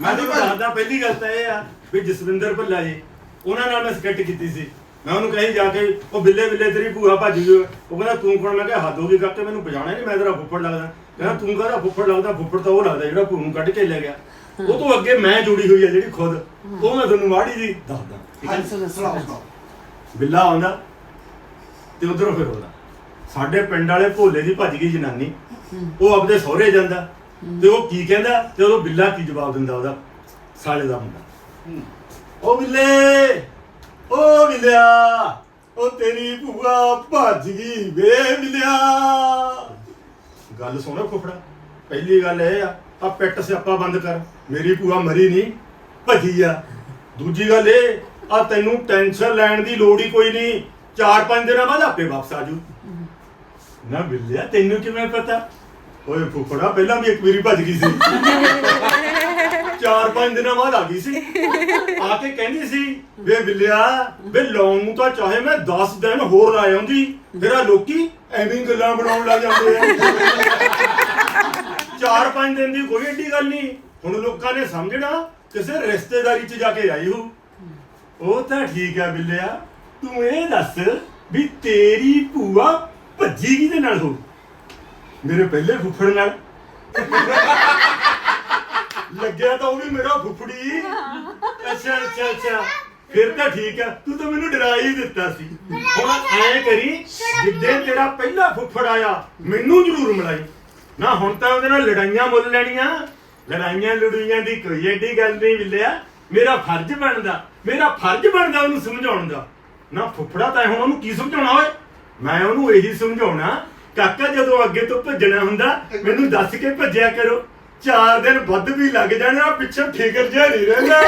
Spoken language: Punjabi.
ਮੈਂ ਤੁਹਾਨੂੰ ਦੱਸਦਾ ਪਹਿਲੀ ਗੱਲ ਤਾਂ ਇਹ ਆ ਵੀ ਜਸਵਿੰਦਰ ਭੱਲਾ ਜੀ ਉਹਨਾਂ ਨਾਲ ਮੈਂ ਸਕੈਟ ਕੀਤੀ ਸੀ। ਮੈਂ ਉਹਨੂੰ ਕਹੀ ਜਾ ਕੇ ਉਹ ਬਿੱਲੇ ਬਿੱਲੇ ਤੇਰੀ ਭੂਆ ਭੱਜ ਗਈ ਉਹ ਕਹਿੰਦਾ ਤੂੰ ਕੌਣ ਮੈਂ ਕਿਹਾ ਹੱਦ ਹੋ ਗਈ ਕਾਕੇ ਮੈਨੂੰ ਪਛਾਣਿਆ ਨਹੀਂ ਮੈਂ ਤੇਰਾ ਫੁੱਫੜ ਲੱਗਦਾ। ਕਹਿੰਦਾ ਤੂੰ ਕਹਦਾ ਫੁੱਫੜ ਲੱਗਦਾ? ਫੁੱਫੜ ਤਾਂ ਉਹ ਲੱਗਦਾ ਜਿਹੜਾ ਭੂ ਨੂੰ ਕੱਢ ਕੇ ਲੈ ਗਿਆ। ਉਹ ਤੋਂ ਅੱਗੇ ਮੈਂ ਜੁੜੀ ਹੋਈ ਆ ਜਿਹੜੀ ਖੁਦ। ਉਹ ਮੈਂ ਤੁਹਾਨੂੰ ਮਾੜੀ ਜੀ ਦੱਸਦਾ। ਠੀਕ ਹੈ? ਹਾਂਜੀ ਸੁਣੋ ਸੁਣਾਓ। ਬਿੱਲਾ ਆਉਂਦਾ ਤੇ ਉਧਰੋਂ ਫਿਰ ਆਉਂਦਾ। ਸਾਡੇ ਪਿੰਡ ਵਾਲੇ ਭੋਲੇ ਦੀ ਭੱਜ ਗਈ ਜਨਾਨੀ। ਉਹ ਆਪਦੇ ਸਹੁਰੇ ਜਾਂਦਾ। ਤੇ ਉਹ ਕੀ ਕਹਿੰਦਾ? ਤੇ ਉਹ ਬਿੱਲਾ ਕੀ ਜਵਾਬ ਦਿੰਦਾ ਉਹਦਾ? ਸਾਲੇ ਦਾ ਮੁੰਡਾ। ਉਹ ਬਿੱਲੇ! ਉਹ ਬਿੱਲਿਆ! ਉਹ ਤੇਰੀ ਭੂਆ ਭੱਜ ਗਈ ਵੇ ਬਿੱਲਿਆ! ਗੱਲ ਸੁਣੋ ਫੁੱਫੜਾ ਪਹਿਲੀ ਗੱਲ ਇਹ ਆ ਆ ਪਿੱਟ ਸਿਆਪਾ ਬੰਦ ਕਰ ਮੇਰੀ ਭੂਆ ਮਰੀ ਨਹੀਂ ਭੱਜੀ ਆ। ਦੂਜੀ ਗੱਲ ਇਹ ਆ ਤੈਨੂੰ ਟੈਨਸ਼ਨ ਲੈਣ ਦੀ ਲੋੜ ਹੀ ਕੋਈ ਨਹੀਂ ਚਾਰ ਪੰਜ ਦਿਨਾਂ ਬਾਅਦ ਆਪੇ ਵਾਪਸ ਆ ਜੂ। ਨਾ ਬਿੱਲਿਆ ਤੈਨੂੰ ਕਿਵੇਂ ਪਤਾ? ਓਏ ਫੁੱਫੜਾ, ਪਹਿਲਾਂ ਵੀ ਇੱਕ ਵਾਰੀ ਭੱਜ ਗਈ ਸੀ। ਚਾਰ ਪੰਜ ਦਿਨਾਂ ਬਾਅਦ ਆ ਗਈ ਸੀ। ਆ ਕੇ ਕਹਿੰਦੀ ਸੀ, ਵੇ ਬਿੱਲਿਆ, ਵੇ ਲਾਉਣ ਨੂੰ ਤਾਂ ਚਾਹੇ ਮੈਂ 10 ਦਿਨ ਹੋਰ ਲਾ ਆਉਂਦੀ, ਫਿਰ ਆ ਲੋਕੀ ਐਵੇਂ ਹੀ ਗੱਲਾਂ ਬਣਾਉਣ ਲੱਗ ਜਾਂਦੇ ਆ। ਚਾਰ ਪੰਜ ਦਿਨ ਦੀ ਕੋਈ ਏਡੀ ਗੱਲ ਨਹੀਂ। ਹੁਣ ਲੋਕਾਂ ਨੇ ਸਮਝਣਾ, ਕਿਸੇ ਰਿਸ਼ਤੇਦਾਰੀ 'ਚ ਜਾ ਕੇ ਆਈ ਹੋ। ਉਹ ਤਾਂ ਠੀਕ ਆ ਬਿੱਲਿਆ, ਤੂੰ ਇਹ ਦੱਸ ਵੀ ਤੇਰੀ ਭੂਆ ਭੱਜੀ ਕਿਹਦੇ ਨਾਲ ਹੋ? ਮੇਰੇ ਪਹਿਲੇ ਫੁੱਫੜ ਨਾਲ। ਲੱਗਿਆ ਤਾਂ ਉਹ ਵੀ ਮੇਰਾ ਫੁੱਫੜੀ। ਅੱਛਾ ਅੱਛਾ ਅੱਛਾ। ਫਿਰ ਤਾਂ ਠੀਕ ਆ। ਤੂੰ ਤਾਂ ਮੈਨੂੰ ਡਰਾ ਹੀ ਦਿੱਤਾ ਸੀ। ਹੁਣ ਐ ਕਰੀ, ਜਿੱਦੇ ਤੇਰਾ ਪਹਿਲਾ ਫੁੱਫੜ ਆਇਆ, ਮੈਨੂੰ ਜ਼ਰੂਰ ਮਿਲਾਈ। ਨਾ, ਹੁਣ ਤਾਂ ਉਹਦੇ ਨਾਲ ਲੜਾਈਆਂ ਮੁੱਲ ਲੈਣੀਆਂ। ਲੜਾਈਆਂ ਲੜੂਈਆਂ ਦੀ ਕੋਈ ਏਡੀ ਗੱਲ ਨਹੀਂ ਮਿਲਿਆ। ਮੇਰਾ ਫਰਜ਼ ਬਣਦਾ। ਮੇਰਾ ਫਰਜ਼ ਬਣਦਾ ਉਹਨੂੰ ਸਮਝਾਉਣ ਦਾ। ਨਾ, ਫੁੱਫੜਾ ਤਾਂ ਹੁਣ ਉਹਨੂੰ ਕੀ ਸਮਝਾਉਣਾ ਓਏ? ਮੈਂ ਉਹਨੂੰ ਇਹੀ ਸਮਝਾਉਣਾ ਕਾਕਾ ਜਦੋਂ ਅੱਗੇ ਤੋਂ ਭੱਜਣਾ ਹੁੰਦਾ, ਮੈਨੂੰ ਦੱਸ ਕੇ ਭੱਜਿਆ ਕਰੋ। ਚਾਰ ਦਿਨ ਵੱਧ ਵੀ ਲੱਗ ਜਾਣਾ ਪਿੱਛੇ ਫਿਕਰ ਜਿਹਾ ਨਹੀਂ ਰਹਿੰਦਾ।